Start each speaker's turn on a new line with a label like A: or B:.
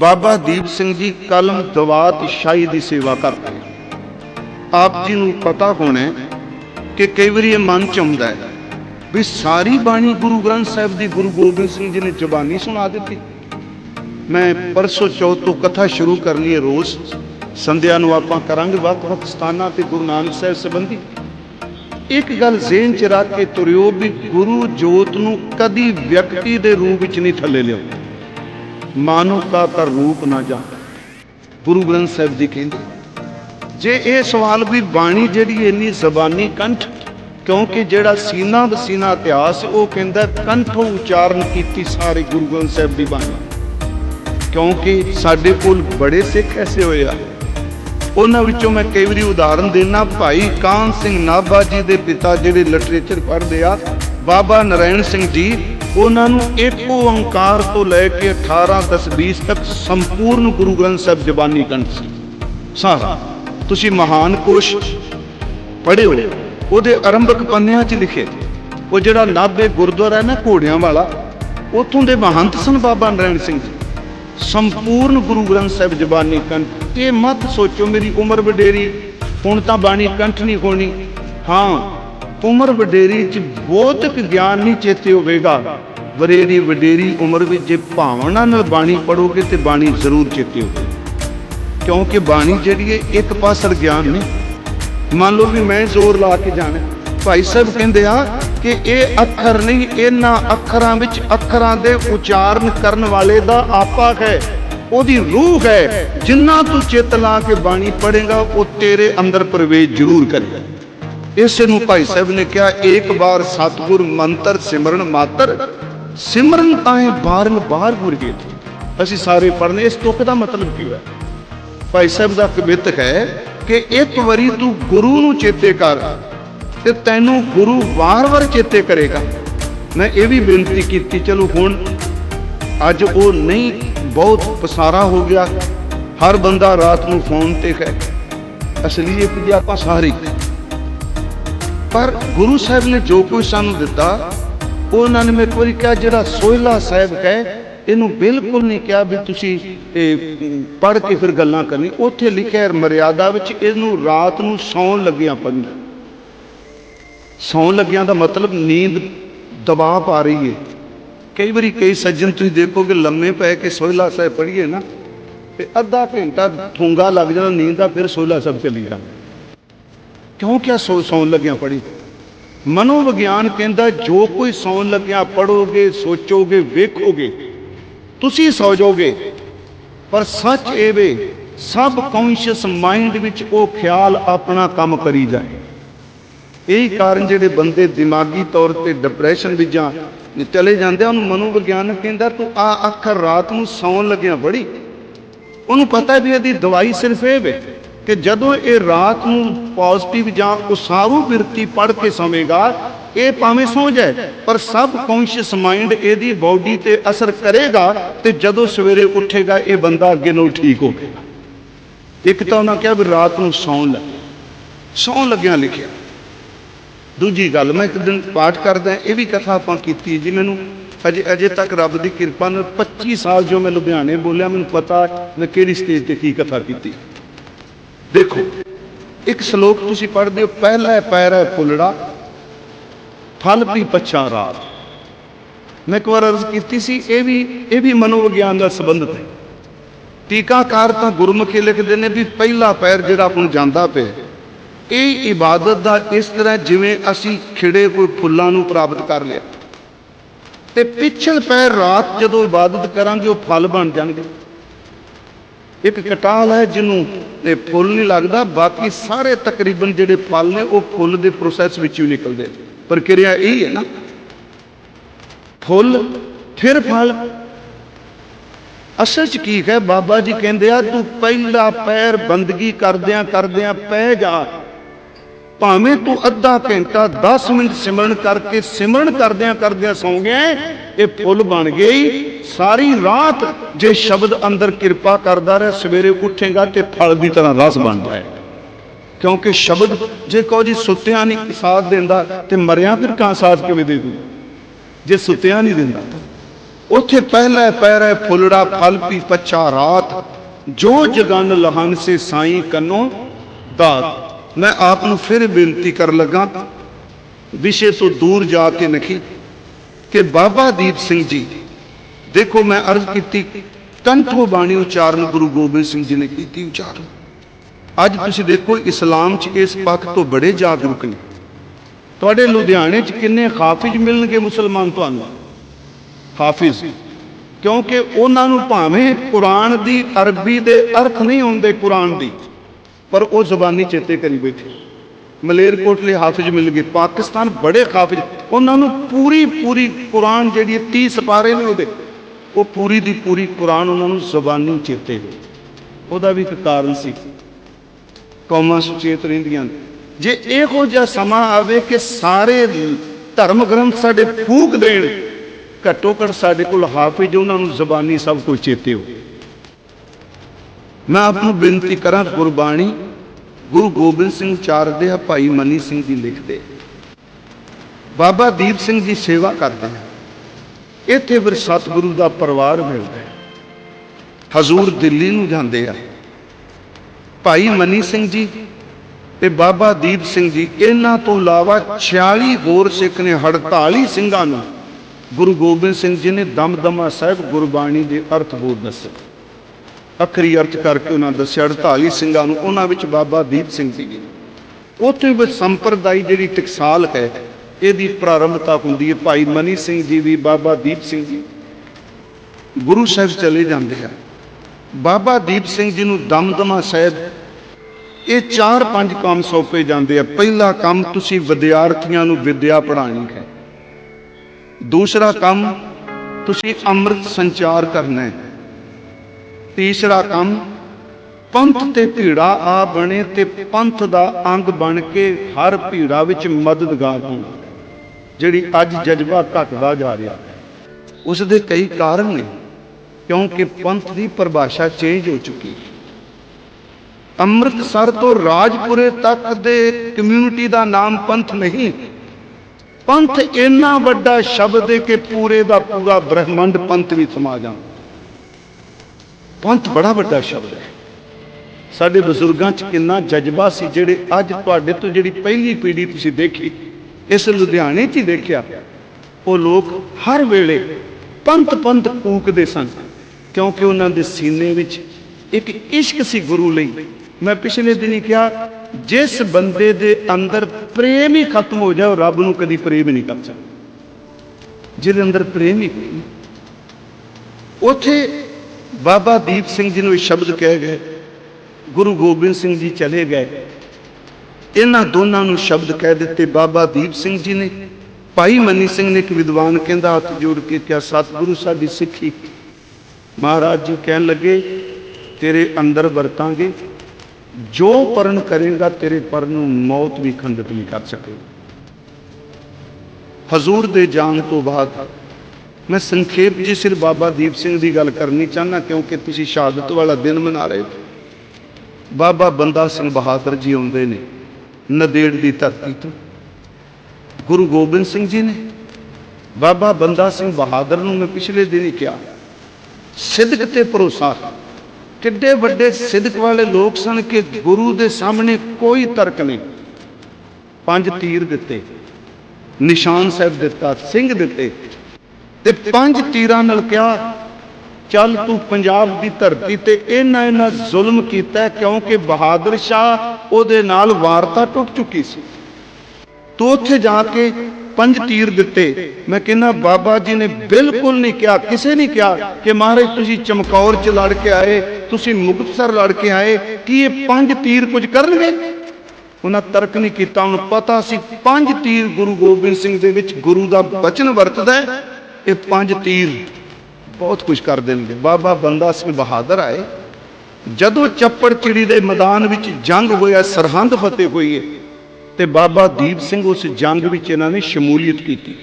A: ਬਾਬਾ ਦੀਪ ਸਿੰਘ ਜੀ ਕਲਮ ਦਵਾਤ ਸ਼ਾਹੀ ਦੀ ਸੇਵਾ ਕਰਦੇ ਆਪ ਜੀ ਨੂੰ ਪਤਾ ਹੋਣਾ ਕਿ ਕਈ ਵਾਰੀ ਇਹ ਮਨ ਚ ਆਉਂਦਾ ਹੈ ਵੀ ਸਾਰੀ ਬਾਣੀ ਗੁਰੂ ਗ੍ਰੰਥ ਸਾਹਿਬ ਦੀ ਗੁਰੂ ਗੋਬਿੰਦ ਸਿੰਘ ਜੀ ਨੇ ਜਬਾਨੀ ਸੁਣਾ ਦਿੱਤੀ। ਮੈਂ ਪਰਸੋਂ ਚੌਥ ਤੋਂ ਕਥਾ ਸ਼ੁਰੂ ਕਰਨੀ ਹੈ ਰੋਜ਼। ਸੰਧਿਆ ਨੂੰ ਆਪਾਂ ਕਰਾਂਗੇ ਵੱਖ-ਵੱਖ ਸਥਾਨਾਂ ਤੇ ਗੁਰੂ ਨਾਨਕ ਸਾਹਿਬ ਸੰਬੰਧੀ। ਇੱਕ ਗੱਲ ਜ਼ਿਹਨ ਚ ਰੱਖ ਕੇ ਤੁਰਿਓ ਵੀ ਗੁਰੂ ਜੋਤ ਨੂੰ ਕਦੀ ਵਿਅਕਤੀ ਦੇ ਰੂਪ ਵਿੱਚ ਨਹੀਂ ਥੱਲੇ ਲਿਓ ਮਾਨਵਤਾ ਦਾ ਰੂਪ ਨਾ ਜਾਣ ਗੁਰੂ ਗ੍ਰੰਥ ਸਾਹਿਬ ਜੀ ਕਹਿੰਦੇ, ਜੇ ਇਹ ਸਵਾਲ ਵੀ ਬਾਣੀ ਜਿਹੜੀ ਇੰਨੀ ਜ਼ਬਾਨੀ ਕੰਠ, ਕਿਉਂਕਿ ਜਿਹੜਾ ਸੀਨਾ ਬਸੀਨਾ ਇਤਿਹਾਸ, ਉਹ ਕਹਿੰਦਾ ਕੰਠੋਂ ਉਚਾਰਨ ਕੀਤੀ ਸਾਰੇ ਗੁਰੂ ਗ੍ਰੰਥ ਸਾਹਿਬ ਦੀ ਬਾਣੀ। ਕਿਉਂਕਿ ਸਾਡੇ ਕੋਲ ਬੜੇ ਸਿੱਖ ਐਸੇ ਹੋਏ ਆ। ਉਹਨਾਂ ਵਿੱਚੋਂ ਮੈਂ ਕਈ ਵਾਰੀ ਉਦਾਹਰਨ ਦੇਣਾ ਭਾਈ ਕਾਨ ਸਿੰਘ ਨਾਭਾ ਜੀ ਦੇ ਪਿਤਾ ਜਿਹੜੇ ਲਿਟਰੇਚਰ ਪੜ੍ਹਦੇ ਆ, ਬਾਬਾ ਨਰਾਇਣ ਸਿੰਘ ਜੀ ਉਹਨਾਂ ਨੂੰ ਇੱਕ ਓੰਕਾਰ ਤੋਂ ਲੈ ਕੇ 18 10 20 ਤੱਕ ਸੰਪੂਰਨ ਗੁਰੂ ਗ੍ਰੰਥ ਸਾਹਿਬ ਜ਼ਬਾਨੀ ਕੰਠ ਸੀ। ਸਾਰਾ, ਤੁਸੀਂ ਮਹਾਨ ਕੋਸ਼ ਪੜ੍ਹਿਓ ਉਹਦੇ ਆਰੰਭਕ ਪੰਨਿਆਂ 'ਚ ਲਿਖੇ, ਉਹ ਜਿਹੜਾ ਨਾਭੇ ਗੁਰਦੁਆਰਾ ਹੈ ਨਾ ਘੋੜਿਆਂ ਵਾਲਾ, ਉੱਥੋਂ ਦੇ ਮਹੰਤ ਸਨ ਬਾਬਾ ਨਰਾਇਣ ਸਿੰਘ ਜੀ। ਸੰਪੂਰਨ ਗੁਰੂ ਗ੍ਰੰਥ ਸਾਹਿਬ ਜ਼ਬਾਨੀ ਕੰਠ। ਇਹ ਮਤ ਸੋਚੋ ਮੇਰੀ ਉਮਰ ਵਡੇਰੀ, ਹੁਣ ਤਾਂ ਬਾਣੀ ਕੰਠ ਨਹੀਂ ਹੋਣੀ। ਹਾਂ ਉਮਰ ਵਡੇਰੀ ਚ ਬਹੁਤਕ ਗਿਆਨ ਨਹੀਂ ਚੇਤੇ ਹੋਵੇਗਾ। ਵਰੇਰੀ ਵਡੇਰੀ ਉਮਰ ਵਿੱਚ ਜੇ ਭਾਵਨਾ ਨਾਲ ਬਾਣੀ ਪੜੋਗੇ ਤੇ ਬਾਣੀ ਜ਼ਰੂਰ ਚੇਤੇ ਹੋਵੇਗੀ। ਕਿਉਂਕਿ ਬਾਣੀ ਜਿਹੜੀ ਹੈ, ਇੱਕ ਪਾਸਰ ਗਿਆਨ ਨਹੀਂ। ਮੰਨ ਲਓ ਵੀ ਮੈਂ ਜ਼ੋਰ ਲਾ ਕੇ ਜਾਣਾ। ਭਾਈ ਸਾਹਿਬ ਕਹਿੰਦੇ ਆ ਕਿ ਇਹ ਅੱਖਰ ਨਹੀਂ, ਇਹਨਾਂ ਅੱਖਰਾਂ ਵਿੱਚ ਅੱਖਰਾਂ ਦੇ ਉਚਾਰਨ ਕਰਨ ਵਾਲੇ ਦਾ ਆਪਾ ਹੈ। ਉਹਦੀ ਰੂਹ ਹੈ। ਜਿੰਨਾ ਤੂੰ ਚਿੱਤ ਲਾ ਕੇ ਬਾਣੀ ਪੜੇਗਾ, ਉਹ ਤੇਰੇ ਅੰਦਰ ਪ੍ਰਵੇਸ਼ ਜ਼ਰੂਰ ਕਰੇਗਾ। ਇਸੇ ਨੂੰ ਭਾਈ ਸਾਹਿਬ ਨੇ ਕਿਹਾ ਏਕ ਵਾਰ ਸਤਿਗੁਰ ਮੰਤਰ ਸਿਮਰਨ ਮਾਤਰ, ਸਿਮਰਨ ਤਾਏ ਬਾਰਨ ਬਾਰ ਗੁਰ ਗਏ ਅਸੀਂ ਸਾਰੇ ਪੜ੍ਹਨੇ, ਇਸ ਤੁਕ ਦਾ ਮਤਲਬ ਕੀ ਹੈ ਭਾਈ ਸਾਹਿਬ ਦਾ ਕਵਿਤਕ ਹੈ ਕਿ ਇੱਕ ਵਾਰੀ ਤੂੰ ਗੁਰੂ ਨੂੰ ਚੇਤੇ ਕਰ ਤੇ ਤੈਨੂੰ ਗੁਰੂ ਵਾਰ-ਵਾਰ ਚੇਤੇ ਕਰੇਗਾ। ਮੈਂ ਇਹ ਵੀ ਬੇਨਤੀ ਕੀਤੀ, ਚਲੋ ਹੁਣ ਅੱਜ ਉਹ ਨਹੀਂ, ਬਹੁਤ ਪਸਾਰਾ ਹੋ ਗਿਆ। ਹਰ ਬੰਦਾ ਰਾਤ ਨੂੰ ਫੋਨ ਤੇ ਹੈ। ਅਸਲੀਅਤ ਦੀ ਆਪਾਂ ਸਾਰੇ ਪਰ ਗੁਰੂ ਸਾਹਿਬ ਨੇ ਜੋ ਕੁਝ ਸਾਨੂੰ ਦਿੱਤਾ ਉਹਨਾਂ ਨੇ ਮੇਰੇ ਕੋਲ ਕਿਹਾ, ਜਿਹੜਾ ਸੋਹਿਲਾ ਸਾਹਿਬ ਹੈ ਇਹਨੂੰ ਬਿਲਕੁਲ ਨਹੀਂ ਕਿਹਾ ਵੀ ਤੁਸੀਂ ਪੜ੍ਹ ਕੇ ਫਿਰ ਗੱਲਾਂ ਕਰਨੀ ਉੱਥੇ ਲਿਖਿਆ ਹੈ, ਮਰਿਆਦਾ ਵਿੱਚ ਇਹਨੂੰ ਰਾਤ ਨੂੰ ਸੌਣ ਲੱਗਿਆਂ ਪੜ੍ਹਨਾ ਸੌਣ ਲੱਗਿਆਂ ਦਾ ਮਤਲਬ ਨੀਂਦ ਦਬਾਅ ਪਾ ਰਹੀ ਹੈ ਕਈ ਵਾਰੀ ਕਈ ਸੱਜਣ ਤੁਸੀਂ ਦੇਖੋਗੇ, ਲੰਮੇ ਪੈ ਕੇ ਸੋਹਿਲਾ ਸਾਹਿਬ ਪੜ੍ਹੀਏ ਨਾ, ਤੇ ਅੱਧਾ ਘੰਟਾ ਠੂੰਗਾ ਲੱਗ ਜਾਂਦਾ, ਨੀਂਦ ਦਾ ਫਿਰ ਸੋਹਿਲਾ ਸਾਹਿਬ ਚਲੀ ਜਾਂਦਾ। ਕਿਉਂ ਕਿਆ ਸੌ, ਸੌਣ ਲੱਗਿਆ ਪੜੀ ਮਨੋਵਿਗਿਆਨ ਕਹਿੰਦਾ, ਜੋ ਕੋਈ ਸੌਣ ਲੱਗਿਆ ਪੜੋਗੇ ਸੋਚੋਗੇ, ਵੇਖੋਗੇ, ਤੁਸੀਂ ਸੌ ਜਾਓਗੇ। ਪਰ ਸੱਚ ਇਹ ਵੇ ਸਬ ਕੌਂਸ਼ੀਅਸ ਮਾਈਂਡ ਵਿੱਚ ਉਹ ਖਿਆਲ ਆਪਣਾ ਕੰਮ ਕਰੀ ਜਾਏ। ਇਹੀ ਕਾਰਨ ਜਿਹੜੇ ਬੰਦੇ ਦਿਮਾਗੀ ਤੌਰ ਤੇ ਡਿਪਰੈਸ਼ਨ ਵਿੱਚ ਜਾਂ ਚਲੇ ਜਾਂਦੇ ਉਹਨੂੰ ਮਨੋਵਿਗਿਆਨ ਕਹਿੰਦਾ, ਤੂੰ ਆ ਅੱਖਰ ਰਾਤ ਨੂੰ ਸੌਣ ਲੱਗਿਆ ਬੜੀ ਉਹਨੂੰ ਪਤਾ ਵੀ ਇਹਦੀ ਦਵਾਈ ਸਿਰਫ ਇਹ ਵੇ ਕਿ ਜਦੋਂ ਇਹ ਰਾਤ ਨੂੰ ਪੋਜ਼ਿਟਿਵ ਜਾਂ ਉਸਾਰੂ ਬਿਰਤੀ ਪੜ੍ਹ ਕੇ ਸੌਵੇਗਾ, ਇਹ ਭਾਵੇਂ ਸੌ ਜਾਏ, ਪਰ ਸਬ ਕੌਂਸ਼ੀਅਸ ਮਾਈਂਡ ਇਹਦੀ ਬਾਡੀ ਤੇ ਅਸਰ ਕਰੇਗਾ ਤੇ ਜਦੋਂ ਸਵੇਰੇ ਉੱਠੇਗਾ, ਇਹ ਬੰਦਾ ਅੱਗੇ ਨੂੰ ਠੀਕ ਹੋਵੇਗਾ ਇੱਕ ਤਾਂ ਉਹਨਾਂ ਕਿਹਾ ਵੀ ਰਾਤ ਨੂੰ ਸੌਣ ਲੈ ਸੌਣ ਲੱਗਿਆ ਲਿਖਿਆ। ਦੂਜੀ ਗੱਲ, ਮੈਂ ਇੱਕ ਦਿਨ ਪਾਠ ਕਰਦਾ, ਇਹ ਵੀ ਕਥਾ ਆਪਾਂ ਕੀਤੀ ਜੀ, ਮੈਨੂੰ ਅਜੇ ਅਜੇ ਤੱਕ ਰੱਬ ਦੀ ਕਿਰਪਾ ਨਾਲ 25 ਸਾਲ ਜੋ ਮੈਂ ਲੁਧਿਆਣੇ ਬੋਲਿਆ, ਮੈਨੂੰ ਪਤਾ ਮੈਂ ਕਿਹੜੀ ਸਟੇਜ ਤੇ ਕੀ ਕਥਾ ਕੀਤੀ। ਦੇਖੋ, ਇੱਕ ਸ਼ਲੋਕ ਤੁਸੀਂ ਪੜ੍ਹਦੇ ਹੋ, ਪਹਿਲਾ ਪੈਰ ਹੈ ਫੁੱਲੜਾ ਫਲ ਵੀ ਪਛਾ ਰਾਤ। ਮੈਂ ਇੱਕ ਵਾਰ ਅਰਜ਼ ਕੀਤੀ ਸੀ, ਇਹ ਵੀ ਇਹ ਵੀ ਮਨੋਵਿਗਿਆਨ ਦਾ ਸੰਬੰਧਤ ਹੈ। ਟੀਕਾਕਾਰ ਤਾਂ ਗੁਰਮੁਖੀ ਲਿਖਦੇ ਨੇ ਵੀ ਪਹਿਲਾ ਪੈਰ ਜਿਹੜਾ ਆਪਾਂ ਨੂੰ ਜਾਂਦਾ ਪਿਆ ਇਹ ਇਬਾਦਤ ਦਾ ਇਸ ਤਰ੍ਹਾਂ ਜਿਵੇਂ ਅਸੀਂ ਖਿੜੇ ਕੋਈ ਫੁੱਲਾਂ ਨੂੰ ਪ੍ਰਾਪਤ ਕਰ ਲਿਆ। ਤੇ ਪਿਛਲ ਪੈਰ ਰਾਤ ਜਦੋਂ ਇਬਾਦਤ ਕਰਾਂਗੇ, ਉਹ ਫਲ ਬਣ ਜਾਣਗੇ। ਇੱਕ ਕਟਾਲ ਹੈ ਜਿਹਨੂੰ, ਇਹ ਫੁੱਲ ਨਹੀਂ ਲੱਗਦਾ, ਬਾਕੀ ਸਾਰੇ ਤਕਰੀਬਨ ਜਿਹੜੇ ਫਲ ਨੇ, ਉਹ ਫੁੱਲ ਦੇ ਪ੍ਰੋਸੈਸ ਵਿੱਚ ਹੀ ਨਿਕਲਦੇ ਪ੍ਰਕਿਰਿਆ ਇਹ ਹੈ ਨਾ। ਫੁੱਲ, ਫਿਰ ਫਲ। ਅਸਲ ਚ ਕੀ ਹੈ, ਬਾਬਾ ਜੀ ਕਹਿੰਦੇ ਆ, ਤੂੰ ਪਹਿਲਾ ਪੈਰ ਬੰਦਗੀ ਕਰਦਿਆਂ ਕਰਦਿਆਂ ਪੈ ਜਾ ਭਾਵੇਂ ਤੂੰ ਅੱਧਾ ਘੰਟਾ 10 ਮਿੰਟ ਸਿਮਰਨ ਕਰਕੇ ਸਿਮਰਨ ਕਰਦਿਆਂ ਕਰਦਿਆਂ ਸੌਂ ਗਿਆ ਇਹ ਫੁੱਲ ਬਣ ਗਈ। ਸਾਰੀ ਰਾਤ ਜੇ ਸ਼ਬਦ ਅੰਦਰ ਕਿਰਪਾ ਕਰਦਾ ਰਹੇ, ਸਵੇਰੇ ਉੱਠੇਗਾ ਤੇ ਫਲ ਦੀ ਤਰ੍ਹਾਂ ਰਸ ਬਣ ਜਾਏ ਕਿਉਂਕਿ ਸ਼ਬਦ ਜੇ ਕਹੋ ਜੀ ਸੁੱਤਿਆਂ ਨਹੀਂ ਸਾਥ ਦਿੰਦਾ ਤੇ ਮਰਿਆ ਫਿਰ ਕਾਂ ਸਾਥ ਕਿਵੇਂ ਦੇ ਦੂ? ਜੇ ਸੁੱਤਿਆਂ ਨਹੀਂ ਦਿੰਦਾ। ਉਥੇ ਪਹਿਲਾ ਪੈਰਾ ਫੁੱਲੜਾ, ਫਲ ਪੀ ਪੱਛਾ ਰਾਤ। ਜੋ ਜਗਨ ਲਹਨ ਸੇ ਸਾਈਂ ਕੰਨੋ, ਦਾਤ। ਮੈਂ ਆਪ ਨੂੰ ਫਿਰ ਬੇਨਤੀ ਕਰਨ ਲੱਗਾ ਵਿਸ਼ੇ ਤੋਂ ਦੂਰ ਜਾ ਕੇ ਨਖੀ ਕਿ ਬਾਬਾ ਦੀਪ ਸਿੰਘ ਜੀ, ਦੇਖੋ ਮੈਂ ਅਰਜ਼ ਕੀਤੀ ਕੰਠੋ ਬਾਣੀ ਉਚਾਰਨ ਗੁਰੂ ਗੋਬਿੰਦ ਸਿੰਘ ਜੀ ਨੇ ਕੀਤੀ ਉਚਾਰਨ। ਅੱਜ ਤੁਸੀਂ ਦੇਖੋ ਇਸਲਾਮ 'ਚ ਇਸ ਪੱਖ ਤੋਂ ਬੜੇ ਜਾਗਰੂਕ ਨੇ। ਤੁਹਾਡੇ ਲੁਧਿਆਣੇ 'ਚ ਕਿੰਨੇ ਹਾਫਿਜ਼ ਮਿਲਣਗੇ ਮੁਸਲਮਾਨ ਤੁਹਾਨੂੰ? ਹਾਫਿਜ਼। ਕਿਉਂਕਿ ਉਹਨਾਂ ਨੂੰ ਭਾਵੇਂ ਕੁਰਾਨ ਦੀ ਅਰਬੀ ਦੇ ਅਰਥ ਨਹੀਂ ਹੁੰਦੇ, ਕੁਰਾਨ ਦੀ। ਪਰ ਉਹ ਜ਼ੁਬਾਨੀ ਚੇਤੇ ਕਰੀ ਬੈਠੇ। ਮਲੇਰਕੋਟਲੇ ਹਾਫਿਜ਼ ਮਿਲ ਗਏ। ਪਾਕਿਸਤਾਨ ਬੜੇ ਹਾਫਿਜ਼ ਉਹਨਾਂ ਨੂੰ ਪੂਰੀ ਪੂਰੀ ਕੁਰਾਨ ਜਿਹੜੀ 30 ਸਪਾਰੇ ਨੇ ਉਹਦੇ। ਉਹ ਪੂਰੀ ਦੀ ਪੂਰੀ ਕੁਰਾਨ ਉਹਨਾਂ ਨੂੰ ਜ਼ੁਬਾਨੀ ਚੇਤੇ ਹੈ ਉਹਦਾ ਵੀ ਇੱਕ ਕਾਰਨ ਸੀ। ਕੌਮਾਂ ਸੁਚੇਤ ਰਹਿੰਦੀਆਂ ਜੇ ਇਹੋ ਜਿਹਾ ਸਮਾਂ ਆਵੇ ਕਿ ਸਾਰੇ ਧਰਮ ਗ੍ਰੰਥ ਸਾਡੇ ਫੂਕ ਦੇਣ, ਘੱਟੋ ਘੱਟ ਸਾਡੇ ਕੋਲ ਹਾਫਿਜ਼, ਉਹਨਾਂ ਨੂੰ ਜ਼ਬਾਨੀ ਸਭ ਕੁਝ ਚੇਤੇ ਹੋ ਮੈਂ ਆਪ ਨੂੰ ਬੇਨਤੀ ਕਰਾਂ, ਗੁਰਬਾਣੀ ਗੁਰੂ ਗੋਬਿੰਦ ਸਿੰਘ ਚਾਰਦੇ ਆ ਭਾਈ ਮਨੀ ਸਿੰਘ ਜੀ ਲਿਖਦੇ। ਬਾਬਾ ਦੀਪ ਸਿੰਘ ਜੀ ਸੇਵਾ ਕਰਦੇ ਆ। ਇੱਥੇ ਫਿਰ ਸਤਿਗੁਰੂ ਦਾ ਪਰਿਵਾਰ ਮਿਲਦਾ ਹਜ਼ੂਰ ਦਿੱਲੀ ਨੂੰ ਜਾਂਦੇ ਆ। ਭਾਈ ਮਨੀ ਸਿੰਘ ਜੀ ਤੇ ਬਾਬਾ ਦੀਪ ਸਿੰਘ ਜੀ, ਇਹਨਾਂ ਤੋਂ ਇਲਾਵਾ 46 ਹੋਰ ਸਿੱਖ ਨੇ 48 ਸਿੰਘਾਂ ਨੂੰ ਗੁਰੂ ਗੋਬਿੰਦ ਸਿੰਘ ਜੀ ਨੇ ਦਮਦਮਾ ਸਾਹਿਬ ਗੁਰਬਾਣੀ ਦੇ ਅਰਥ ਬੋਧ ਦੱਸੇ। ਅਖਰੀ ਅਰਥ ਕਰਕੇ ਉਹਨਾਂ ਦੱਸਿਆ 48 ਸਿੰਘਾਂ ਨੂੰ, ਉਹਨਾਂ ਵਿੱਚ ਬਾਬਾ ਦੀਪ ਸਿੰਘ ਜੀ। ਉੱਥੇ ਵੀ ਸੰਪਰਦਾਇ ਜਿਹੜੀ ਟਕਸਾਲ ਹੈ, ਇਹਦੀ ਪ੍ਰਾਰੰਭਤਾ ਹੁੰਦੀ ਹੈ। ਭਾਈ ਮਨੀ ਸਿੰਘ ਜੀ ਵੀ ਬਾਬਾ ਦੀਪ ਸਿੰਘ ਜੀ। ਗੁਰੂ ਸਾਹਿਬ ਚਲੇ ਜਾਂਦੇ ਆ। ਬਾਬਾ ਦੀਪ ਸਿੰਘ ਜੀ ਨੂੰ ਦਮਦਮਾ ਸਾਹਿਬ, ਇਹ ਚਾਰ ਪੰਜ ਕੰਮ ਸੌਂਪੇ ਜਾਂਦੇ ਆ। ਪਹਿਲਾ ਕੰਮ ਤੁਸੀਂ ਵਿਦਿਆਰਥੀਆਂ ਨੂੰ ਵਿਦਿਆ ਪੜ੍ਹਾਉਣੀ ਹੈ। ਦੂਸਰਾ ਕੰਮ, ਤੁਸੀਂ ਅੰਮ੍ਰਿਤ ਸੰਚਾਰ ਕਰਨਾ ਹੈ। ਤੀਸਰਾ ਕੰਮ, ਪੰਥ ਤੇ ਭੀੜਾ ਆ ਬਣੇ ਤੇ ਪੰਥ ਦਾ ਅੰਗ ਬਣ ਕੇ ਹਰ ਭੀੜਾ ਵਿੱਚ ਮਦਦਗਾਰ ਹੋਣਾ, ਜਿਹੜੀ ਅੱਜ ਜਜ਼ਬਾ ਘਟਦਾ ਜਾ ਰਿਹਾ ਉਸ ਦੇ ਕਈ ਕਾਰਨ ਨੇ, ਕਿਉਂਕਿ ਪੰਥ ਦੀ ਪਰਿਭਾਸ਼ਾ ਚੇਂਜ ਹੋ ਚੁੱਕੀ ਅੰਮ੍ਰਿਤਸਰ ਤੋਂ ਰਾਜਪੁਰੇ ਤੱਕ ਦੇ ਕਮਿਊਨਿਟੀ ਦਾ ਨਾਮ ਪੰਥ ਨਹੀਂ, ਪੰਥ ਇੰਨਾ ਵੱਡਾ ਸ਼ਬਦ ਹੈ ਕਿ ਪੂਰੇ ਦਾ ਪੂਰਾ ਬ੍ਰਹਿਮੰਡ ਪੰਥ ਵੀ ਸਮਾ ਜਾਂਦਾ। ਪੰਥ ਬੜਾ ਵੱਡਾ ਸ਼ਬਦ ਹੈ। ਸਾਡੇ ਬਜ਼ੁਰਗਾਂ 'ਚ ਕਿੰਨਾ ਜਜ਼ਬਾ ਸੀ ਜਿਹੜੇ ਅੱਜ ਤੁਹਾਡੇ ਤੋਂ ਜਿਹੜੀ ਪਹਿਲੀ ਪੀੜ੍ਹੀ ਤੁਸੀਂ ਦੇਖੀ, ਇਸ ਲੁਧਿਆਣੇ 'ਚ ਹੀ ਦੇਖਿਆ। ਉਹ ਲੋਕ ਹਰ ਵੇਲੇ ਪੰਥ ਪੰਥ ਕੂਕਦੇ ਸਨ, ਕਿਉਂਕਿ ਉਹਨਾਂ ਦੇ ਸੀਨੇ ਵਿੱਚ ਇੱਕ ਇਸ਼ਕ ਸੀ ਗੁਰੂ ਲਈ। ਮੈਂ ਪਿਛਲੇ ਦਿਨੀ ਕਿਹਾ, ਜਿਸ ਬੰਦੇ ਦੇ ਅੰਦਰ ਪ੍ਰੇਮ ਹੀ ਖਤਮ ਹੋ ਜਾਏ ਰੱਬ ਨੂੰ ਕਦੀ ਪ੍ਰੇਮ ਨਹੀਂ ਕਰ ਸਕਦਾ। ਜਿਹਦੇ ਅੰਦਰ ਪ੍ਰੇਮ ਹੀ ਉੱਥੇ ਬਾਬਾ ਦੀਪ ਸਿੰਘ ਜੀ ਨੂੰ ਇਹ ਸ਼ਬਦ ਕਹਿ ਗਏ, ਗੁਰੂ ਗੋਬਿੰਦ ਸਿੰਘ ਜੀ ਚਲੇ ਗਏ। ਇਹਨਾਂ ਦੋਨਾਂ ਨੂੰ ਸ਼ਬਦ ਕਹਿ ਦਿੱਤੇ, ਬਾਬਾ ਦੀਪ ਸਿੰਘ ਜੀ ਨੇ, ਭਾਈ ਮਨੀ ਸਿੰਘ ਨੇ ਇੱਕ ਵਿਦਵਾਨ ਕਹਿੰਦਾ, ਹੱਥ ਜੋੜ ਕੇ ਕਿਹਾ, ਸਤਿਗੁਰੂ ਸਾਡੀ ਸਿੱਖੀ। ਮਹਾਰਾਜ ਜੀ ਕਹਿਣ ਲੱਗੇ, ਤੇਰੇ ਅੰਦਰ ਵਰਤਾਂਗੇ। ਜੋ ਪਰਨ ਕਰੇਗਾ, ਤੇਰੇ ਪਰ ਨੂੰ ਮੌਤ ਵੀ ਖੰਡਿਤ ਨਹੀਂ ਕਰ ਸਕੇ ਹਜ਼ੂਰ ਦੇ ਜਾਣ ਤੋਂ ਬਾਅਦ ਮੈਂ ਸੰਖੇਪ ਜੀ ਸਿਰ ਬਾਬਾ ਦੀਪ ਸਿੰਘ ਦੀ ਗੱਲ ਕਰਨੀ ਚਾਹਨਾ ਕਿਉਂਕਿ ਤੁਸੀਂ ਸ਼ਹਾਦਤ ਵਾਲਾ ਦਿਨ ਮਨਾ ਰਹੇ ਹੋ। ਬਾਬਾ ਬੰਦਾ ਸਿੰਘ ਬਹਾਦਰ ਜੀ ਆਉਂਦੇ ਨੇ, ਨਦੇੜ ਦੀ ਧਰਤੀ ਤੋਂ। ਗੁਰੂ ਗੋਬਿੰਦ ਸਿੰਘ ਜੀ ਨੇ, ਬਾਬਾ ਬੰਦਾ ਸਿੰਘ ਬਹਾਦਰ ਨੂੰ ਮੈਂ ਪਿਛਲੇ ਦਿਨ ਹੀ ਕਿਹਾ ਸਿੱਧਕ ਤੇ ਭਰੋਸਾ ਕਿੱਡੇ ਵੱਡੇ ਸਿੱਧਕ ਵਾਲੇ ਲੋਕ ਸਨ ਕਿ ਗੁਰੂ ਦੇ ਸਾਹਮਣੇ ਕੋਈ ਤਰਕ ਨਹੀਂ। ਪੰਜ ਤੀਰ ਦਿੱਤੇ, ਨਿਸ਼ਾਨ ਸਾਹਿਬ ਦਿੱਤਾ, ਸਿੰਘ ਦਿੱਤੇ ਤੇ ਪੰਜ ਤੀਰਾਂ ਨਾਲ ਕਿਹਾ, ਚੱਲ ਤੂੰ ਪੰਜਾਬ ਦੀ ਧਰਤੀ ਤੇ ਇਹਨਾਂ ਇਹਨਾਂ ਜ਼ੁਲਮ ਕੀਤਾ, ਕਿਉਂਕਿ ਬਹਾਦਰ ਸ਼ਾਹ ਉਹਦੇ ਨਾਲ ਵਾਰਤਾ ਟੁੱਟ ਚੁੱਕੀ ਸੀ। ਤੂੰ ਉੱਥੇ ਜਾ ਕੇ ਪੰਜ ਤੀਰ ਦਿੱਤੇ। ਮੈਂ ਕਹਿੰਦਾ, ਬਾਬਾ ਜੀ ਨੇ ਬਿਲਕੁਲ ਨਹੀਂ ਕਿਹਾ, ਕਿਸੇ ਨੇ ਕਿਹਾ ਕਿ ਮਹਾਰਾਜ ਤੁਸੀਂ ਚਮਕੌਰ ਚ ਲੜ ਕੇ ਆਏ, ਤੁਸੀਂ ਮੁਕਤਸਰ ਲੜ ਕੇ ਆਏ, ਕੀ ਇਹ ਪੰਜ ਤੀਰ ਕੁਝ ਕਰਨਗੇ? ਉਹਨਾਂ ਤਰਕ ਨਹੀਂ ਕੀਤਾ ਉਹਨੂੰ ਪਤਾ ਸੀ ਪੰਜ ਤੀਰ ਗੁਰੂ ਗੋਬਿੰਦ ਸਿੰਘ ਦੇ ਵਿੱਚ ਗੁਰੂ ਦਾ ਬਚਨ ਵਰਤਦਾ ਹੈ। ਇਹ ਪੰਜ ਤੀਰ ਬਹੁਤ ਕੁਝ ਕਰ ਦੇਣਗੇ। ਬਾਬਾ ਬੰਦਾ ਸਿੰਘ ਬਹਾਦਰ ਆਏ। ਜਦੋਂ ਚੱਪੜ ਚਿੜੀ ਦੇ ਮੈਦਾਨ ਵਿੱਚ ਜੰਗ ਹੋਇਆ, ਸਰਹੰਦ ਫਤਿਹ ਹੋਈ ਹੈ, ਤੇ ਬਾਬਾ ਦੀਪ ਸਿੰਘ ਉਸ ਜੰਗ ਵਿੱਚ ਇਹਨਾਂ ਨੇ ਸ਼ਮੂਲੀਅਤ ਕੀਤੀ।